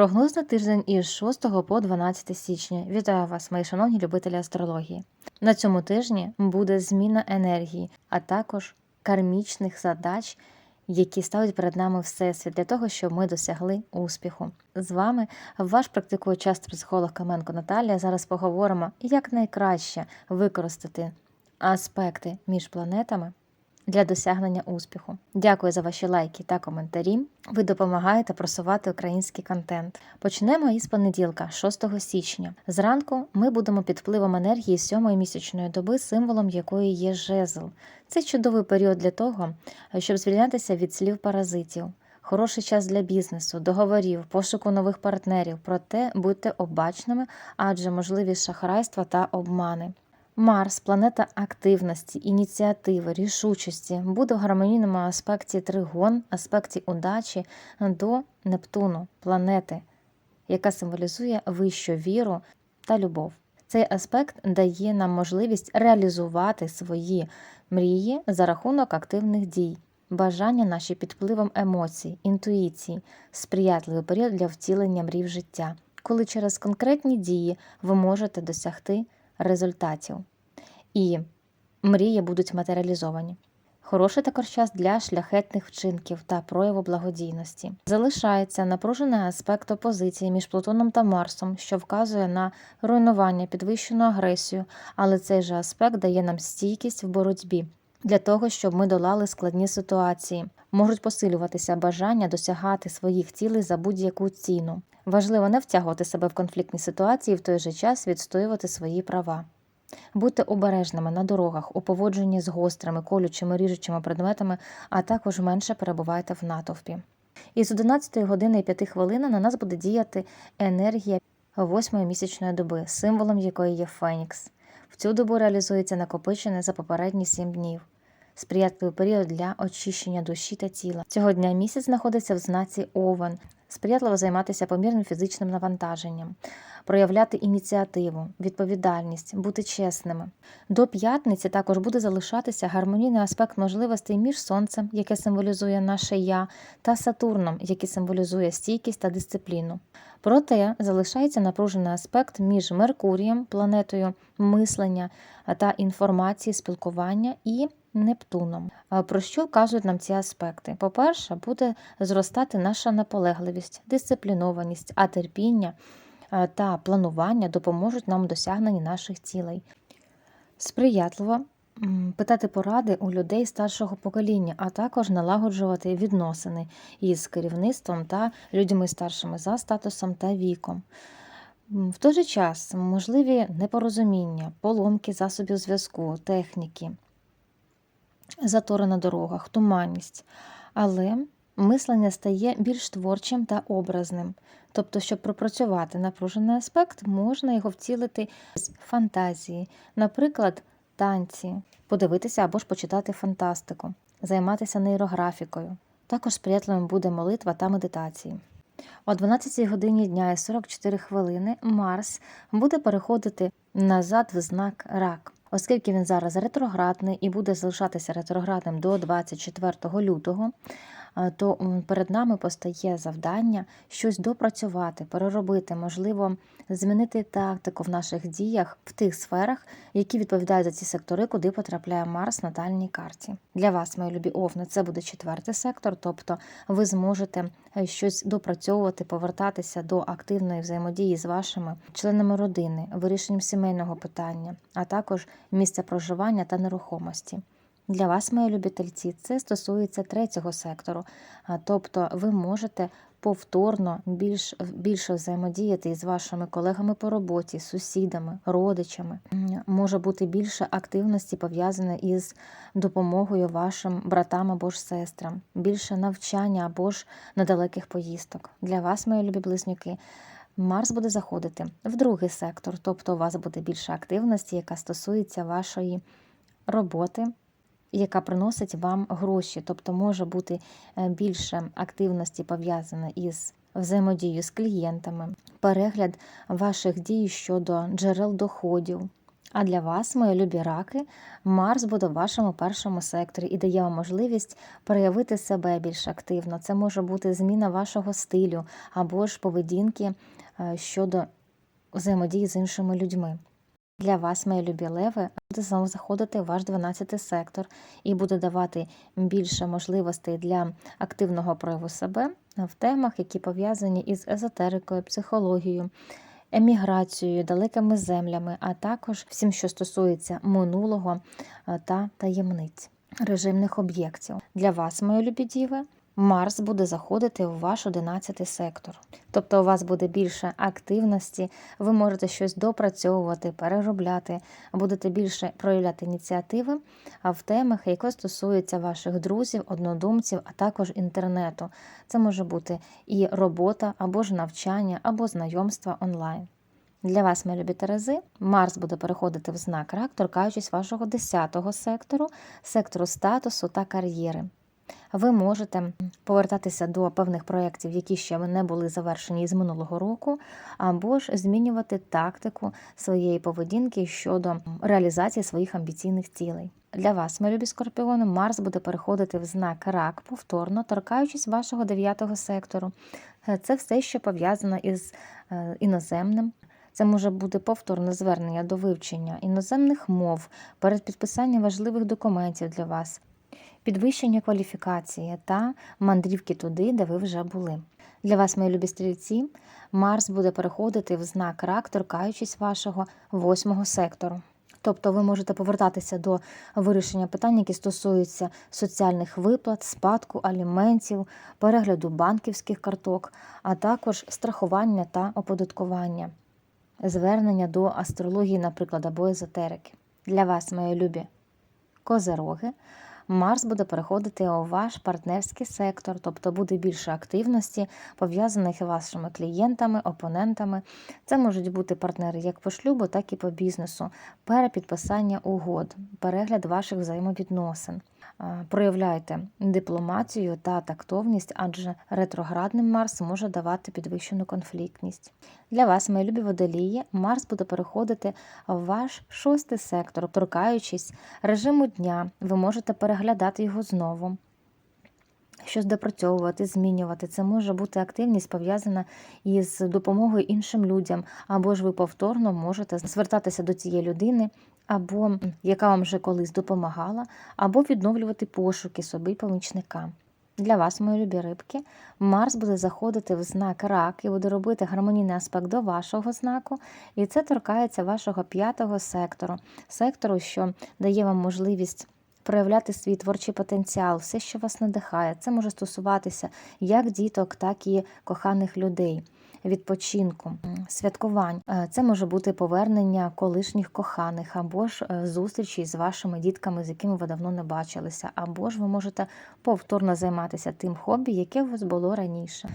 Прогноз на тиждень із 6 по 12 січня. Вітаю вас, мої шановні любителі астрології. На цьому тижні буде зміна енергії, а також кармічних задач, які ставить перед нами Всесвіт для того, щоб ми досягли успіху. З вами ваш практикуючий астропсихолог Каменко Наталія. Зараз поговоримо, як найкраще використати аспекти між планетами для досягнення успіху. Дякую за ваші лайки та коментарі. Ви допомагаєте просувати український контент. Почнемо із понеділка, 6 січня. Зранку ми будемо під впливом енергії сьомої місячної доби, символом якої є жезл. Це чудовий період для того, щоб звільнятися від слів паразитів. Хороший час для бізнесу, договорів, пошуку нових партнерів. Проте будьте обачними, адже можливі шахрайства та обмани. Марс, планета активності, ініціативи, рішучості, буде в гармонійному аспекті тригон, аспекті удачі до Нептуну, планети, яка символізує вищу віру та любов. Цей аспект дає нам можливість реалізувати свої мрії за рахунок активних дій, бажання наші під впливом емоцій, інтуїції, сприятливий період для втілення мрій в життя, коли через конкретні дії ви можете досягти результатів. І мрії будуть матеріалізовані. Хороший також час для шляхетних вчинків та прояву благодійності. Залишається напружений аспект опозиції між Плутоном та Марсом, що вказує на руйнування, підвищену агресію, але цей же аспект дає нам стійкість в боротьбі для того, щоб ми долали складні ситуації. Можуть посилюватися бажання досягати своїх цілей за будь-яку ціну. Важливо не втягувати себе в конфліктні ситуації і в той же час відстоювати свої права. Будьте обережними на дорогах у поводженні з гострими, колючими, ріжучими предметами, а також менше перебувайте в натовпі. Із 11 години і 5 хвилин на нас буде діяти енергія восьмої місячної доби, символом якої є Фенікс. В цю добу реалізується накопичене за попередні 7 днів. Сприятливий період для очищення душі та тіла. Цього дня місяць знаходиться в знаці Овен, сприятливо займатися помірним фізичним навантаженням, проявляти ініціативу, відповідальність, бути чесними. До п'ятниці також буде залишатися гармонійний аспект можливостей між сонцем, яке символізує наше я, та Сатурном, який символізує стійкість та дисципліну. Проте залишається напружений аспект між Меркурієм, планетою мислення та інформації, спілкування і Нептуном. Про що кажуть нам ці аспекти? По-перше, буде зростати наша наполегливість, дисциплінованість, а терпіння та планування допоможуть нам у досягненні наших цілей. Сприятливо питати поради у людей старшого покоління, а також налагоджувати відносини із керівництвом та людьми старшими за статусом та віком. В той же час можливі непорозуміння, поломки засобів зв'язку, техніки затори на дорогах, туманність. Але мислення стає більш творчим та образним. Тобто, щоб пропрацювати напружений аспект, можна його вцілити з фантазії, наприклад, танці, подивитися або ж почитати фантастику, займатися нейрографікою. Також сприятливим буде молитва та медитації. О 12 годині дня і 44 хвилини Марс буде переходити назад в знак рак. Оскільки він зараз ретроградний і буде залишатися ретроградним до 24 лютого, то перед нами постає завдання щось допрацювати, переробити, можливо, змінити тактику в наших діях в тих сферах, які відповідають за ці сектори, куди потрапляє Марс в натальній карті. Для вас, мої любі овни, це буде четвертий сектор, тобто ви зможете е, щось допрацьовувати, повертатися до активної взаємодії з вашими членами родини, вирішенням сімейного питання, а також місця проживання та нерухомості. Для вас, мої любительці, це стосується третього сектору, тобто ви можете повторно більш, більше взаємодіяти із вашими колегами по роботі, сусідами, родичами. Може бути більше активності пов'язане із допомогою вашим братам або ж сестрам, більше навчання або ж недалеких поїздок. Для вас, мої любі близнюки, Марс буде заходити в другий сектор, тобто у вас буде більше активності, яка стосується вашої роботи яка приносить вам гроші, тобто може бути е, більше активності пов'язана із взаємодією з клієнтами, перегляд ваших дій щодо джерел доходів, А для вас, мої любі раки, Марс буде в вашому першому секторі і дає вам можливість проявити себе більш активно. Це може бути зміна вашого стилю або ж поведінки е, щодо взаємодії з іншими людьми. Для вас, мої любі леви, буде знову заходити ваш 12-й сектор і буде давати більше можливостей для активного прояву себе в темах, які пов'язані із езотерикою, психологією, еміграцією, далекими землями, а також всім, що стосується минулого е, та таємниць, режимних об'єктів. Для вас, мої любі діви, Марс буде заходити в ваш 11 сектор. Тобто у вас буде більше активності, ви можете щось допрацьовувати, переробляти, будете більше проявляти ініціативи в темах, які стосуються ваших друзів, однодумців, а також інтернету. Це може бути і робота, або ж навчання, або знайомства онлайн. Для вас, мої любі Терези, Марс буде переходити в знак рак, торкаючись вашого 10-го сектору, сектору статусу та кар'єри. Ви можете повертатися до певних проєктів, які ще не були завершені з минулого року, або ж змінювати тактику своєї поведінки щодо реалізації своїх амбіційних цілей. Для вас, мої любі скорпіони, Марс буде переходити в знак рак повторно, торкаючись вашого дев'ятого сектору. Це все, що пов'язано із е, іноземним. Це може бути повторне звернення до вивчення іноземних мов перед підписанням важливих документів для вас, підвищення кваліфікації та мандрівки туди, де ви вже були. Для вас, мої любі стрільці, Марс буде переходити в знак рак, торкаючись вашого восьмого сектору. Тобто ви можете повертатися до вирішення питань, які стосуються соціальних виплат, спадку, аліментів, перегляду банківських карток, а також страхування та оподаткування, звернення до астрології, наприклад, або езотерики. Для вас, мої любі козероги, Марс буде переходити у ваш партнерський сектор, тобто буде більше активності, пов'язаних з вашими клієнтами, опонентами. Це можуть бути партнери як по шлюбу, так і по бізнесу, перепідписання угод, перегляд ваших взаємовідносин. Проявляйте дипломатію та тактовність, адже ретроградний Марс може давати підвищену конфліктність. Для вас, мої любі водолії, Марс буде переходити в ваш шостий сектор, торкаючись режиму дня, ви можете переглядати його знову. Щось допрацьовувати, змінювати. Це може бути активність пов'язана із допомогою іншим людям, або ж ви повторно можете звертатися до цієї людини, або яка вам вже колись допомагала, або відновлювати пошуки собі помічника. Для вас, мої любі рибки, Марс буде заходити в знак рак і буде робити гармонійний аспект до вашого знаку, і це торкається вашого п'ятого сектору, сектору, що дає вам можливість проявляти свій творчий потенціал, все, що вас надихає. Це може стосуватися як діток, так і коханих людей. Відпочинку, святкувань Е, це може бути повернення колишніх коханих, або ж е, зустрічі з вашими дітками, з якими ви давно не бачилися, або ж ви можете повторно займатися тим хобі, яке у вас було раніше.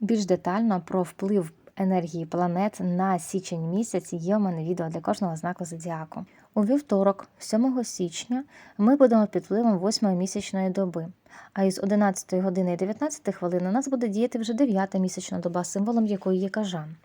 Більш детально про вплив енергії планет на січень місяць є у мене відео для кожного знаку зодіаку. У вівторок, 7 січня, ми будемо під впливом 8 місячної доби. А із 11 години і 19 хвилин у нас буде діяти вже 9 місячна доба, символом якої є кажан.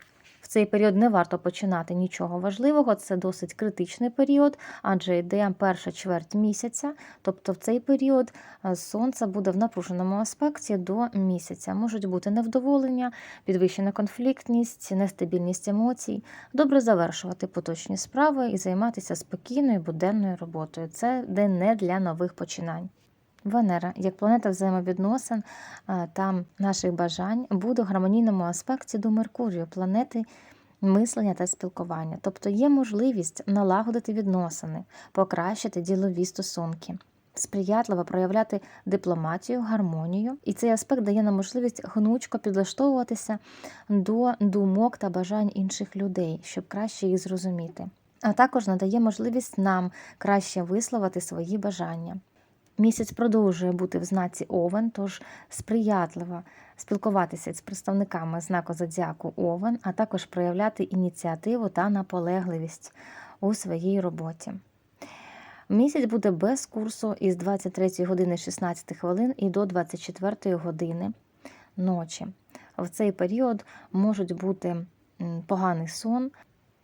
Цей період не варто починати нічого важливого, це досить критичний період, адже йде перша чверть місяця, тобто в цей період е, сонце буде в напруженому аспекті до місяця. Можуть бути невдоволення, підвищена конфліктність, нестабільність емоцій. Добре завершувати поточні справи і займатися спокійною буденною роботою. Це день не для нових починань. Венера, як планета взаємовідносин е, та наших бажань, буде в гармонійному аспекті до Меркурію, планети мислення та спілкування. Тобто є можливість налагодити відносини, покращити ділові стосунки, сприятливо проявляти дипломатію, гармонію. І цей аспект дає нам можливість гнучко підлаштовуватися до думок та бажань інших людей, щоб краще їх зрозуміти. А також надає можливість нам краще висловити свої бажання. Місяць продовжує бути в знаці Овен, тож сприятливо спілкуватися з представниками знаку зодіаку Овен, а також проявляти ініціативу та наполегливість у своїй роботі. Місяць буде без курсу із 23 години 16 хвилин і до 24 години ночі. В цей період можуть бути поганий сон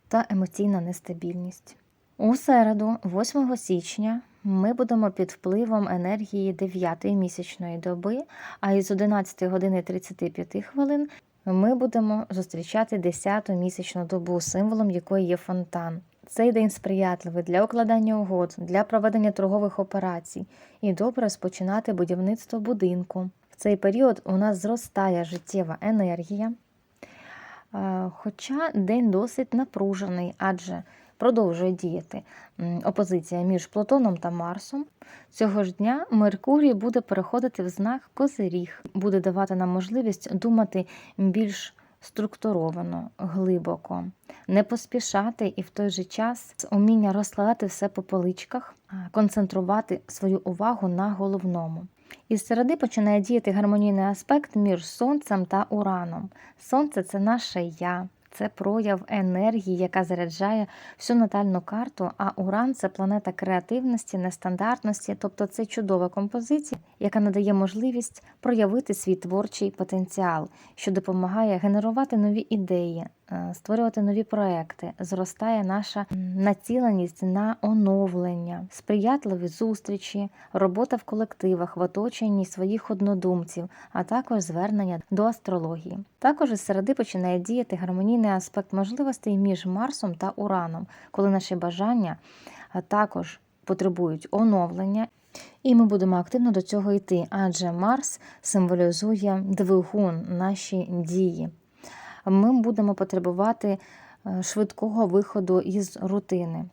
та емоційна нестабільність. У середу, 8 січня, ми будемо під впливом енергії 9-ї місячної доби, а із 11 години 35 хвилин ми будемо зустрічати 10-ту місячну добу, символом якої є фонтан. Цей день сприятливий для укладання угод, для проведення торгових операцій і добре розпочинати будівництво будинку. В цей період у нас зростає життєва енергія. Е, Хоча день досить напружений, адже продовжує діяти опозиція між Плутоном та Марсом. Цього ж дня Меркурій буде переходити в знак Козиріг, буде давати нам можливість думати більш структуровано, глибоко, не поспішати і в той же час уміння розкладати все по поличках, концентрувати свою увагу на головному. Із середи починає діяти гармонійний аспект між Сонцем та Ураном. Сонце це наше я, це прояв енергії, яка заряджає всю натальну карту. А Уран це планета креативності, нестандартності, тобто це чудова композиція, яка надає можливість проявити свій творчий потенціал, що допомагає генерувати нові ідеї, е, створювати нові проекти. Зростає наша націленість на оновлення, сприятливі зустрічі, робота в колективах, в оточенні своїх однодумців, а також звернення до астрології. Також із середи починає діяти гармонійний аспект можливостей між Марсом та Ураном, коли наші бажання також потребують оновлення. І ми будемо активно до цього йти, адже Марс символізує двигун, наші дії. Ми будемо потребувати е, швидкого виходу із рутини.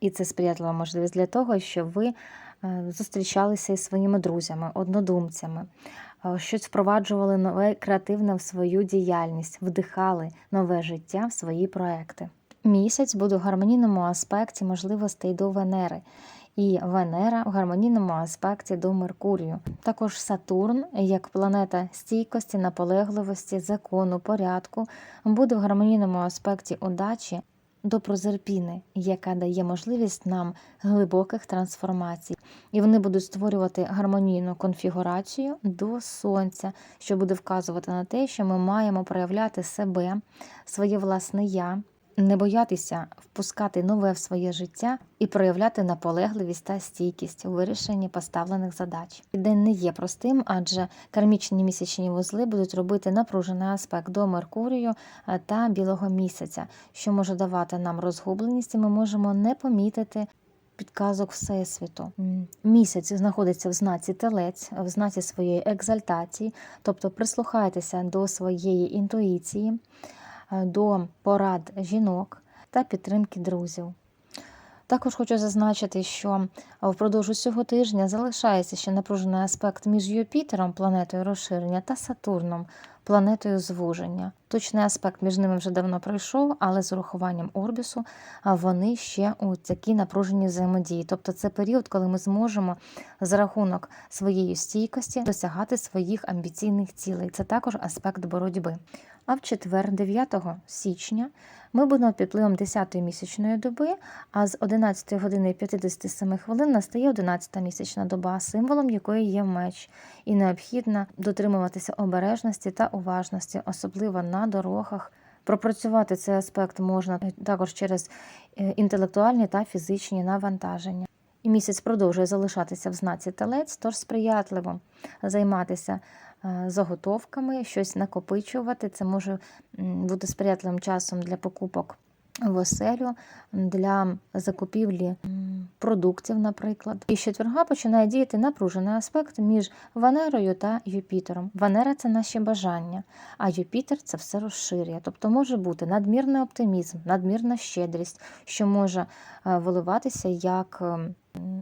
І це сприятлива можливість для того, щоб ви е, зустрічалися із своїми друзями, однодумцями, е, щось впроваджували нове креативне в свою діяльність, вдихали нове життя в свої проекти. Місяць буде в гармонійному аспекті можливостей до Венери. І Венера в гармонійному аспекті до Меркурію. Також Сатурн, як планета стійкості, наполегливості, закону, порядку, буде в гармонійному аспекті удачі до Прозерпіни, яка дає можливість нам глибоких трансформацій. І вони будуть створювати гармонійну конфігурацію до сонця, що буде вказувати на те, що ми маємо проявляти себе, своє власне я, не боятися впускати нове в своє життя і проявляти наполегливість та стійкість у вирішенні поставлених задач. День не є простим, адже кармічні місячні вузли будуть робити напружений аспект до Меркурію е, та білого місяця, що може давати нам розгубленість, і ми можемо не помітити. Підказок Всесвіту. Місяць знаходиться в знаці телець, в знаці своєї екзальтації, тобто прислухайтеся до своєї інтуїції, до порад жінок та підтримки друзів. Також хочу зазначити, що впродовж усього тижня залишається ще напружений аспект між Юпітером, планетою розширення, та Сатурном, планетою звуження. Точний аспект між ними вже давно пройшов, але з урахуванням Орбісу вони ще у такій напруженій взаємодії. Тобто це період, коли ми зможемо за рахунок своєї стійкості досягати своїх амбіційних цілей. Це також аспект боротьби. А в четвер, 9 січня, ми будемо під впливом 10-ї місячної доби, а з 11 години 57 хвилин настає 11-та місячна доба, символом якої є меч, і необхідно дотримуватися обережності та уважності, особливо на дорогах. Пропрацювати цей аспект можна також через е, інтелектуальні та фізичні навантаження. І місяць продовжує залишатися в знаці телець, тож сприятливо займатися е, заготовками, щось накопичувати. Це може бути сприятливим часом для покупок в оселю, для закупівлі продуктів, наприклад. І четверга починає діяти напружений аспект між Венерою та Юпітером. Венера це наші бажання, а Юпітер це все розширює. Тобто може бути надмірний оптимізм, надмірна щедрість, що може е, виливатися як ем,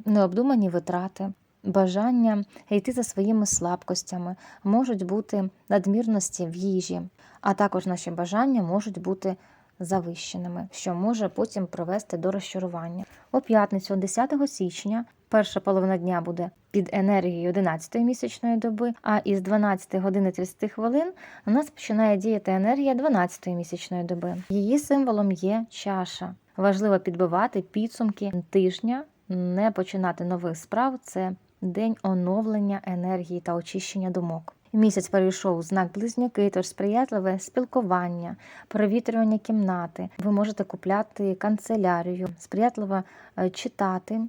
необдумані витрати. Бажання йти за своїми слабкостями, можуть бути надмірності в їжі, а також наші бажання можуть бути завищеними, що може потім привести до розчарування. У п'ятницю, 10 січня, перша половина дня буде під енергією 11-ї місячної доби, а із 12 години 30 хвилин у нас починає діяти енергія 12-ї місячної доби. Її символом є чаша. Важливо підбивати підсумки тижня, не починати нових справ. Це день оновлення енергії та очищення думок. Місяць перейшов у знак близнюки, тож сприятливе спілкування, провітрювання кімнати. Ви можете купляти канцелярію, сприятливо е, читати,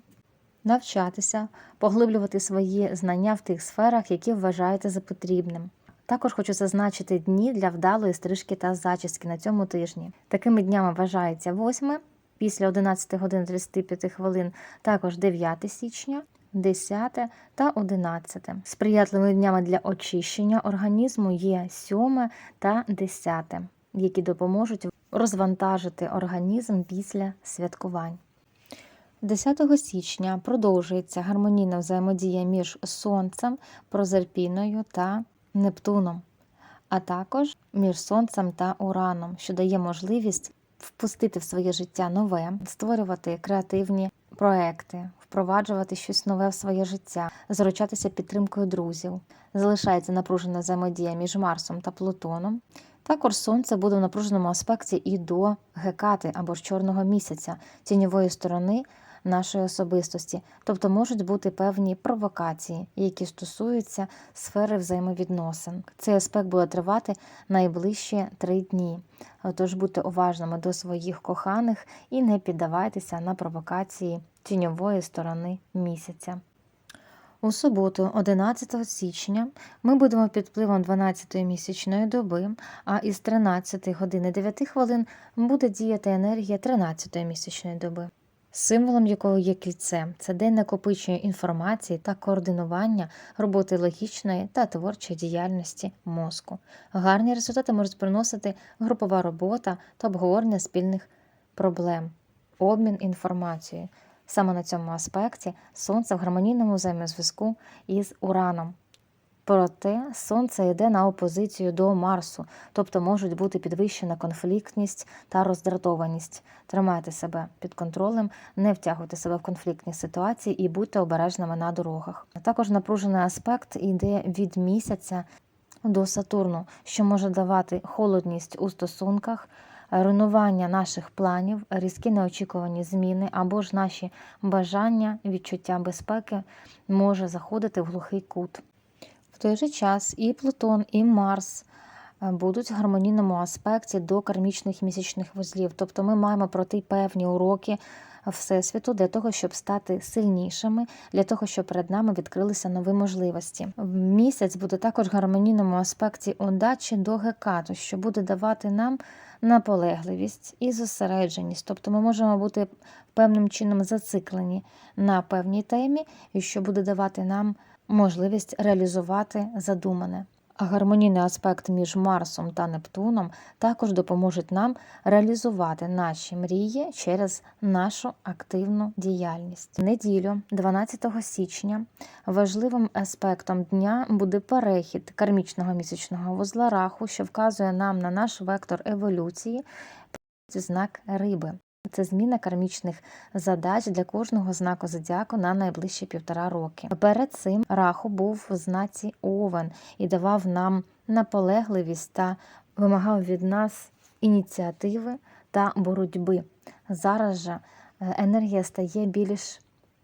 навчатися, поглиблювати свої знання в тих сферах, які вважаєте за потрібним. Також хочу зазначити дні для вдалої стрижки та зачіски на цьому тижні. Такими днями вважається 8, після 11 годин 35 хвилин також 9 січня, 10 та 11. Сприятливими днями для очищення організму є 7 та 10, які допоможуть розвантажити організм після святкувань. 10 січня продовжується гармонійна взаємодія між Сонцем, Прозерпіною та Нептуном, а також між Сонцем та Ураном, що дає можливість впустити в своє життя нове, створювати креативні проекти, впроваджувати щось нове в своє життя, заручатися підтримкою друзів. Залишається напружена взаємодія між Марсом та Плутоном. Також сонце буде в напруженому аспекті і до Гекати або ж чорного місяця, тіньової сторони нашої особистості, тобто можуть бути певні провокації, які стосуються сфери взаємовідносин. Цей аспект буде тривати найближчі три дні. Тож будьте уважними до своїх коханих і не піддавайтеся на провокації тіньової сторони місяця. У суботу, 11 січня, ми будемо під впливом 12-ї місячної доби, а із 13 години 9 хвилин буде діяти енергія 13-ї місячної доби. Символом якого є кільце це день накопичення інформації та координування роботи логічної та творчої діяльності мозку. Гарні результати можуть приносити групова робота та обговорення спільних проблем, обмін інформацією. Саме на цьому аспекті Сонце в гармонійному взаємозв'язку із Ураном. Проте Сонце йде на опозицію до Марсу, тобто можуть бути підвищена конфліктність та роздратованість. Тримайте себе під контролем, не втягуйте себе в конфліктні ситуації і будьте обережними на дорогах. Також напружений аспект йде від місяця до Сатурну, що може давати холодність у стосунках, руйнування наших планів, різкі неочікувані зміни або ж наші бажання, відчуття безпеки може заходити в глухий кут. В той же час і Плутон, і Марс е, будуть в гармонійному аспекті до кармічних місячних вузлів. Тобто ми маємо пройти певні уроки Всесвіту для того, щоб стати сильнішими, для того, щоб перед нами відкрилися нові можливості. Місяць буде також в гармонійному аспекті удачі до Гекату, що буде давати нам наполегливість і зосередженість. Тобто ми можемо бути певним чином зациклені на певній темі, і що буде давати нам можливість реалізувати задумане. А гармонійний аспект між Марсом та Нептуном також допоможуть нам реалізувати наші мрії через нашу активну діяльність. Неділю, 12 січня, важливим аспектом дня буде перехід кармічного місячного вузла раху, що вказує нам на наш вектор еволюції, знак риби. Це зміна кармічних задач для кожного знаку зодіаку на найближчі півтора роки. Перед цим раху був в знаці Овен і давав нам наполегливість та вимагав від нас ініціативи та боротьби. Зараз же е, енергія стає більш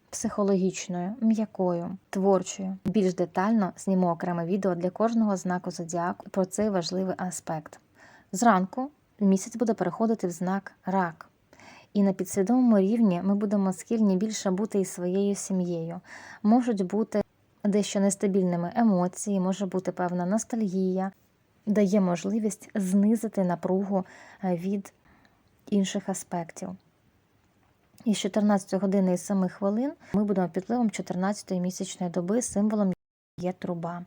психологічною, м'якою, творчою. Більш детально знімо окреме відео для кожного знаку зодіаку про цей важливий аспект. Зранку місяць буде переходити в знак рак. І на підсвідомому рівні ми будемо схильні більше бути із своєю сім'єю. Можуть бути дещо нестабільними емоції, може бути певна ностальгія, дає можливість знизити напругу е, від інших аспектів. І з 14 години і 7 хвилин ми будемо під впливом 14-ї місячної доби символом є труба.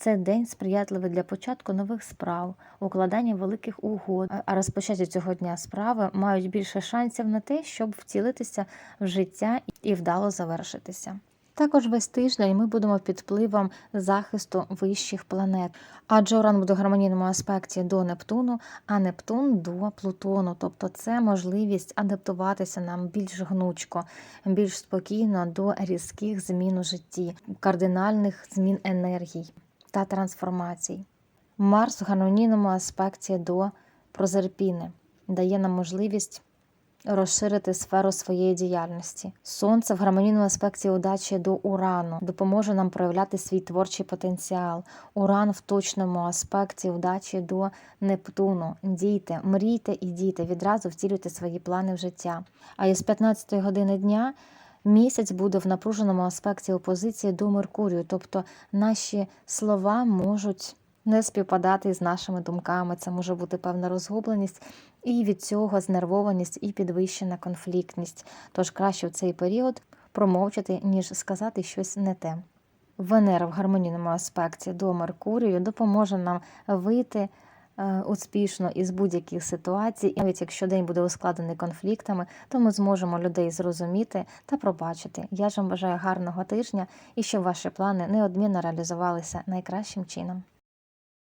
Це день сприятливий для початку нових справ, укладання великих угод. А розпочаті цього дня справи мають більше шансів на те, щоб втілитися в життя і вдало завершитися. Також весь тиждень ми будемо під впливом захисту вищих планет, адже Уран буде в гармонійному аспекті до Нептуну, а Нептун до Плутону. Тобто це можливість адаптуватися нам більш гнучко, більш спокійно до різких змін у житті, кардинальних змін енергій та трансформацій. Марс в гармонійному аспекті до Прозерпіни дає нам можливість розширити сферу своєї діяльності. Сонце в гармонійному аспекті удачі до урану допоможе нам проявляти свій творчий потенціал. Уран в точному аспекті удачі до Нептуну. Дійте, мрійте і дійте, відразу втілюйте свої плани в життя. А із 15 години дня. Місяць буде в напруженому аспекті опозиції до Меркурію, тобто наші слова можуть не співпадати з нашими думками. Це може бути певна розгубленість, і від цього знервованість і підвищена конфліктність. Тож краще в цей період промовчати, ніж сказати щось не те. Венера в гармонійному аспекті до Меркурію допоможе нам вийти успішно із будь-яких ситуацій, і навіть якщо день буде ускладений конфліктами, то ми зможемо людей зрозуміти та пробачити. Я ж вам бажаю гарного тижня і щоб ваші плани неодмінно реалізувалися найкращим чином.